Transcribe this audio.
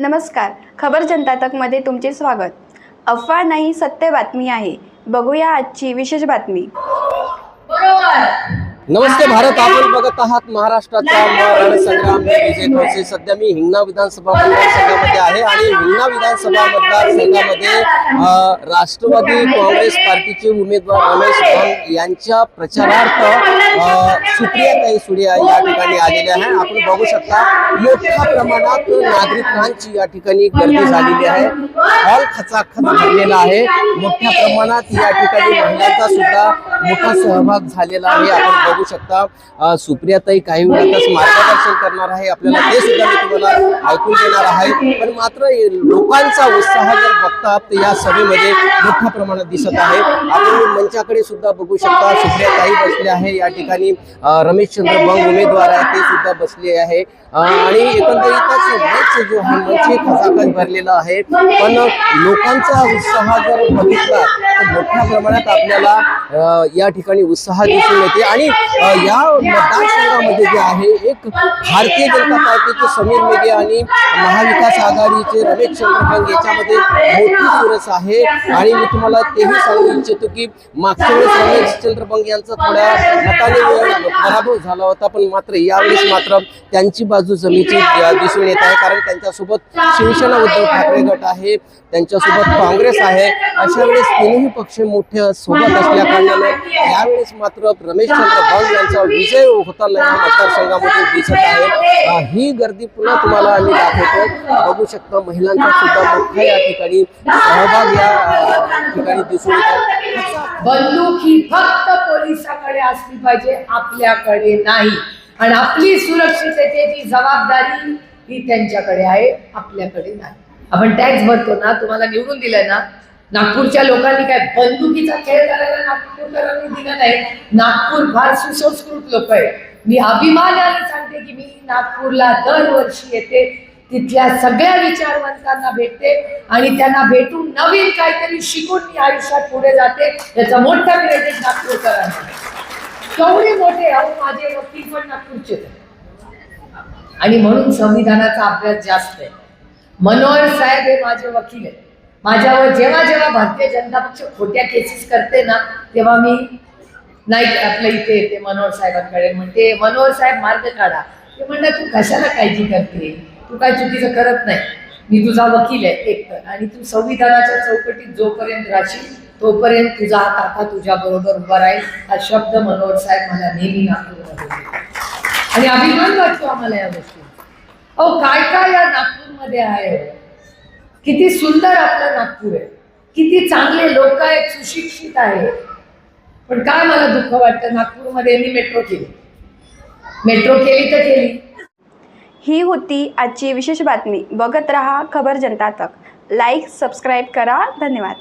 नमस्कार. खबर जनता तकमध्ये तुमचे स्वागत. अफवा नाही सत्य बातमी आहे. बघूया आजची विशेष बातमी. नमस्ते भारत आपण बघत आहात महाराष्ट्राचा मरण संग्राम विजय सध्या मी हिंगणा विधानसभा मतदारसंघामध्ये आहे आणि हिंगणा विधानसभा मतदारसंघामध्ये राष्ट्रवादी काँग्रेस पार्टीचे उमेदवार रमेश भंग यांच्या प्रचारार्थ अ, सुप्रियाताई सुळे या ठिकाणी आलेल्या आहे आपण बघू शकता मोठ्या प्रमाणात नागरिकांची या ठिकाणी गर्दी झालेली आहे. हॉल खचाखच भरलेला आहे. मोठ्या प्रमाणात या ठिकाणी महिलांचा सुद्धा मोठा सहभाग झालेला आहे. आपण बघू शकता सुप्रियाताई काही वेळातच मार्गदर्शन करणार आहे. आपल्याला ते सुद्धा मी तुम्हाला ऐकून देणार आहे. पण मात्र लोकांचा उत्साह जर बघतात तर या सभेमध्ये मोठ्या प्रमाणात दिसत आहे. आपण मंचाकडे सुद्धा बघू शकता सुप्रियाताई बसले आहे. या ठिकाणी रमेश रमेशचंद्र बंग उमेदवार आहे ते सुद्धा बसले आहे. आणि एकंदरीतच मंच जो आहे मंच हे खचाखच भरलेला आहे. पण लोकांचा उत्साह जर बघितला तर मोठ्या प्रमाणात आपल्याला या ठिकाणी उत्साह दिसून येते. आणि या मतदारसंघामध्ये जे आहे एक भारतीय जनता पार्टीचे समीर मेघे आणि महाविकास आघाडीचे रमेश चंद्रकांत याच्यामध्ये मोठी चुरस आहे. आणि मी तुम्हाला तेही सांगू इच्छितो की मागच्या वेळेस रमेश चंद्रबंग यांचा थोड्या मताने पराभव झाला होता पण मात्र यावेळेस मात्र त्यांची बाजू जमीची दिसून येत आहे कारण त्यांच्यासोबत शिवसेना उद्धव ठाकरे गट आहे त्यांच्यासोबत काँग्रेस आहे. अशा वेळेस तिन्ही पक्ष मोठे सोबत असल्या कारणाने यावेळेस मात्र रमेशचंद्र भाऊ यांचा विजय होताना या मतदारसंघामध्ये दिसत आहे. ही गर्दी पुन्हा तुम्हाला आम्ही दाखवतो. बघू शकता महिलांचा सुद्धा मोठा या ठिकाणी सहभाग या ठिकाणी दिसून येत बंदूक ही फक्त पोलिसाकडे असली पाहिजे आपल्याकडे नाही. आणि आपली सुरक्षिततेची जबाबदारी ही त्यांच्याकडे आहे आपल्याकडे नाही. आपण टॅक्स भरतो ना तुम्हाला निवडून दिलंय ना नागपूरच्या लोकांनी काय बंदुकीचा खेळ करायला नागपूरकरांनी दिला नाही. नागपूर फार सुसंस्कृत लोक आहे मी अभिमानाने सांगते की मी नागपूरला दरवर्षी येते तिथल्या सगळ्या विचारवंतांना भेटते आणि त्यांना भेटून नवीन काहीतरी शिकून मी आयुष्यात पुढे जाते. याचा मोठा क्रेडिट नागपूरकरांना. केवढे मोठे अहो माझे वकील पण नागपूरचे आणि म्हणून संविधानाचा अभ्यास जास्त आहे. मनोहर साहेब हे माझे वकील आहेत. माझ्यावर जेव्हा जेव्हा भारतीय जनता पक्ष खोट्या केसेस करते ना तेव्हा मी नाही आपल्या इथे येते मनोहर साहेबांकडे. म्हणते मनोहर साहेब मार्ग काढा. ते म्हणतात तू कशाला काळजी करते? तू काय चुकीचं करत नाही? मी तुझा वकील आहे एक तर. आणि तू संविधानाच्या चौकटीत जोपर्यंत राहशील तोपर्यंत तुझा हा काका तुझ्या बरोबर उभा राहील. हा शब्द मनोहर साहेब मला नेहमी नागपूरमध्ये आणि अभिमान वाटतो आम्हाला या गोष्टी अहो काय काय या नागपूरमध्ये आहे? किती सुंदर आपलं नागपूर आहे. किती चांगले लोक आहेत सुशिक्षित आहे. पण काय मला दुःख वाटतं नागपूरमध्ये मी मेट्रो केली. मेट्रो केली तर केली. ही होती आजची विशेष बातमी. बघत रहा खबर जनता तक. लाईक सबस्क्राईब करा. धन्यवाद.